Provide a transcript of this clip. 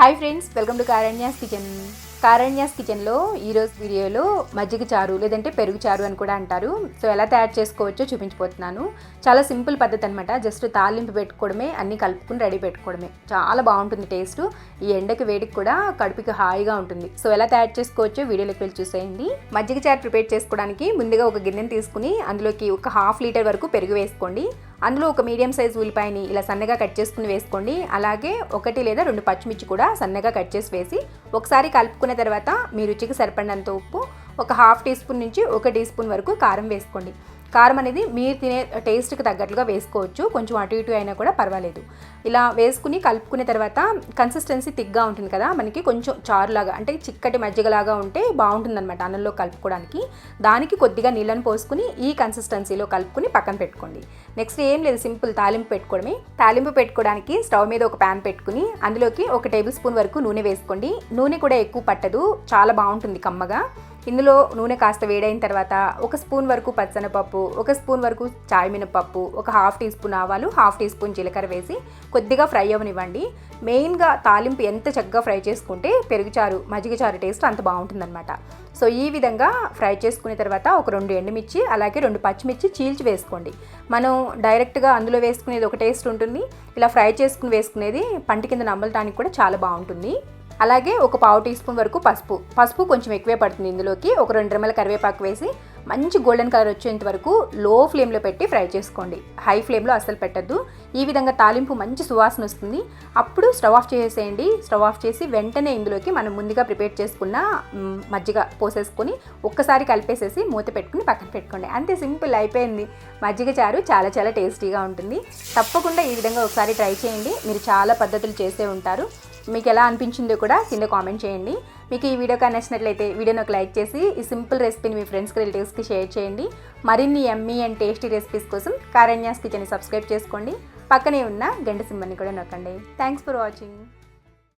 Hi friends welcome to Karanya's kitchen Karanya's కిచెన్లో ఈరోజు వీడియోలో మజ్జిగ చారు లేదంటే పెరుగు చారు అని కూడా అంటారు. సో ఎలా తయారు చేసుకోవచ్చో చూపించిపోతున్నాను చాలా సింపుల్ పద్ధతి అనమాట జస్ట్ తాలింపు పెట్టుకోవడమే అన్నీ కలుపుకుని రెడీ పెట్టుకోవడమే. చాలా బాగుంటుంది టేస్ట్. ఈ ఎండకి వేడికి కూడా కడుపుకి హాయిగా ఉంటుంది. సో ఎలా తయారు చేసుకోవచ్చో వీడియోలోకి వెళ్ళి చూసేయండి. మజ్జిగ చారు ప్రిపేర్ చేసుకోవడానికి ముందుగా ఒక గిన్నెని తీసుకుని అందులోకి ఒక హాఫ్ లీటర్ వరకు పెరుగు వేసుకోండి. అందులో ఒక మీడియం సైజ్ ఉల్లిపాయని ఇలా సన్నగా కట్ చేసుకుని వేసుకోండి. అలాగే ఒకటి లేదా రెండు పచ్చిమిర్చి కూడా సన్నగా కట్ చేసి వేసి ఒకసారి కలుపుకున్న తర్వాత మీ రుచికి సరిపడినంత ఉప్పు ఒక హాఫ్ టీ స్పూన్ నుంచి ఒక టీ స్పూన్ వరకు కారం వేసుకోండి. కారం అనేది మీరు తినే టేస్ట్కి తగ్గట్లుగా వేసుకోవచ్చు. కొంచెం అటు ఇటు అయినా కూడా పర్వాలేదు. ఇలా వేసుకుని కలుపుకునే తర్వాత కన్సిస్టెన్సీ థిక్గా ఉంటుంది కదా మనకి కొంచెం చారులాగా అంటే చిక్కటి మజ్జిగలాగా ఉంటే బాగుంటుందన్నమాట అన్నంలో కలుపుకోవడానికి. దానికి కొద్దిగా నీళ్ళని పోసుకుని ఈ కన్సిస్టెన్సీలో కలుపుకుని పక్కన పెట్టుకోండి. నెక్స్ట్ ఏం లేదు సింపుల్ తాలింపు పెట్టుకోవడమే. తాలింపు పెట్టుకోవడానికి స్టవ్ మీద ఒక ప్యాన్ పెట్టుకుని అందులోకి ఒక టేబుల్ స్పూన్ వరకు నూనె వేసుకోండి. నూనె కూడా ఎక్కువ పట్టదు చాలా బాగుంటుంది కమ్మగా. ఇందులో నూనె కాస్త వేడైన తర్వాత ఒక స్పూన్ వరకు పచ్చనపప్పు ఒక స్పూన్ వరకు చాయ్ మినపప్పు ఒక హాఫ్ టీ స్పూన్ ఆవాలు హాఫ్ టీ స్పూన్ జీలకర్ర వేసి కొద్దిగా ఫ్రై అవ్వనివ్వండి. మెయిన్గా తాలింపు ఎంత చక్కగా ఫ్రై చేసుకుంటే పెరుగుచారు మజ్జిగ చారు టేస్ట్ అంత బాగుంటుందన్నమాట. సో ఈ విధంగా ఫ్రై చేసుకున్న తర్వాత ఒక రెండు ఎండుమిర్చి అలాగే రెండు పచ్చిమిర్చి చీల్చి వేసుకోండి. మనం డైరెక్ట్గా అందులో వేసుకునేది ఒక టేస్ట్ ఉంటుంది. ఇలా ఫ్రై చేసుకుని వేసుకునేది పంట కింద నమ్మలటానికి కూడా చాలా బాగుంటుంది. అలాగే ఒక పావు టీ స్పూన్ వరకు పసుపు. పసుపు కొంచెం ఎక్కువే పడుతుంది ఇందులోకి. ఒక రెండు రెమ్మల కరివేపాకు వేసి మంచి గోల్డెన్ కలర్ వచ్చేంత వరకు లో ఫ్లేమ్లో పెట్టి ఫ్రై చేసుకోండి. హై ఫ్లేమ్లో అస్సలు పెట్టద్దు. ఈ విధంగా తాలింపు మంచి సువాసన వస్తుంది. అప్పుడు స్టవ్ ఆఫ్ చేసేయండి. స్టవ్ ఆఫ్ చేసి వెంటనే ఇందులోకి మనం ముందుగా ప్రిపేర్ చేసుకున్న మజ్జిగ పోసేసుకొని ఒక్కసారి కలిపేసేసి మూత పెట్టుకుని పక్కన పెట్టుకోండి. అంతే సింపుల్ అయిపోయింది. మజ్జిగ చారు చాలా చాలా టేస్టీగా ఉంటుంది. తప్పకుండా ఈ విధంగా ఒకసారి ట్రై చేయండి. మీరు చాలా పద్ధతులు చేసే ఉంటారు. మీకు ఎలా అనిపించిందో కూడా కింద కామెంట్ చేయండి. మీకు ఈ వీడియో కానీ నచ్చినట్లయితే వీడియోని ఒక లైక్ చేసి ఈ సింపుల్ రెసిపీని మీ ఫ్రెండ్స్కి రిలేటివ్స్కి షేర్ చేయండి. మరిన్ని ఎమ్మీ అండ్ టేస్టీ రెసిపీస్ కోసం కారణ్యాస్ కిచెన్ని సబ్స్క్రైబ్ చేసుకోండి. పక్కనే ఉన్న గంట సింబల్ని కూడా నొక్కండి. Thanks for watching.